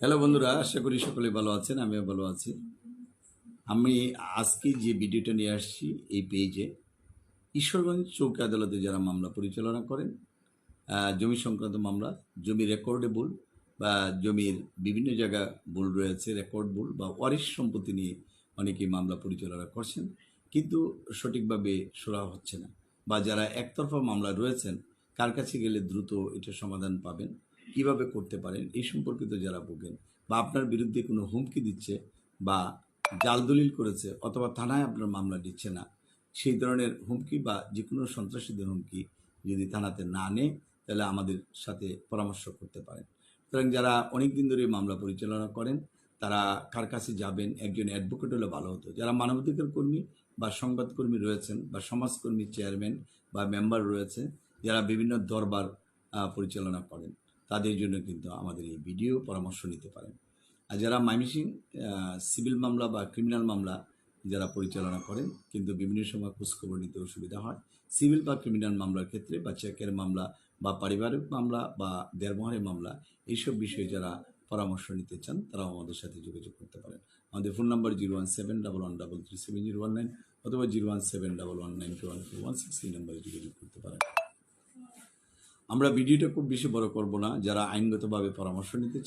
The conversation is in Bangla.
হ্যালো বন্ধুরা, আশা করি সকলে ভালো আছেন, আমিও ভালো আছি। আমি আজকে যে ভিডিওটা নিয়ে আসছি, এই পেজে ঈশ্বরগঞ্জ চৌকি আদালতে যারা মামলা পরিচালনা করেন জমি সংক্রান্ত মামলা, জমি রেকর্ডে ভুল বা জমির বিভিন্ন জায়গা ভুল রয়েছে রেকর্ড ভুল বা ওয়ারিশ সম্পত্তি নিয়ে অনেকেই মামলা পরিচালনা করছেন, কিন্তু সঠিকভাবে সরা হচ্ছে না। বা যারা একতরফা মামলা রয়েছেন, কার কাছে গেলে দ্রুত এটা সমাধান পাবেন কীভাবে করতে পারেন, এই সম্পর্কিত যারা ভোগেন বা আপনার বিরুদ্ধে কোনো হুমকি দিচ্ছে বা জাল দলিল করেছে অথবা থানায় আপনার মামলা দিচ্ছে না, সেই ধরনের হুমকি বা যে কোনো সন্ত্রাসীদের হুমকি যদি থানাতে না নেয়, তাহলে আমাদের সাথে পরামর্শ করতে পারেন। সুতরাং যারা অনেক দিন ধরে মামলা পরিচালনা করেন, তারা কার কাছে যাবেন? একজন অ্যাডভোকেট হলে ভালো হতো। যারা মানবাধিকার কর্মী বা সংবাদকর্মী রয়েছেন বা সমাজকর্মী চেয়ারম্যান বা মেম্বার রয়েছে, যারা বিভিন্ন দরবার পরিচালনা করেন। তাদের জন্য কিন্তু আমাদের এই ভিডিও পরামর্শ নিতে পারেন। আর যারা মাইমিসিং সিভিল মামলা বা ক্রিমিনাল মামলা যারা পরিচালনা করেন, কিন্তু বিভিন্ন সময় খোঁজখবর নিতে অসুবিধা হয়। সিভিল বা ক্রিমিনাল মামলার ক্ষেত্রে বা চেকের মামলা বা পারিবারিক মামলা বা দেড়মহারের মামলা, এইসব বিষয়ে যারা পরামর্শ নিতে চান, তারাও আমাদের সাথে যোগাযোগ করতে পারেন। আমাদের phone number zero one seven double one double three seven zero one nine অথবা zero one seven double one nine two one two one six এই নাম্বারে যোগাযোগ করতে পারেন। আমরা ভিডিওটা খুব বেশি বড় করব না যারা আইনগতভাবে পরামর্শ নিতে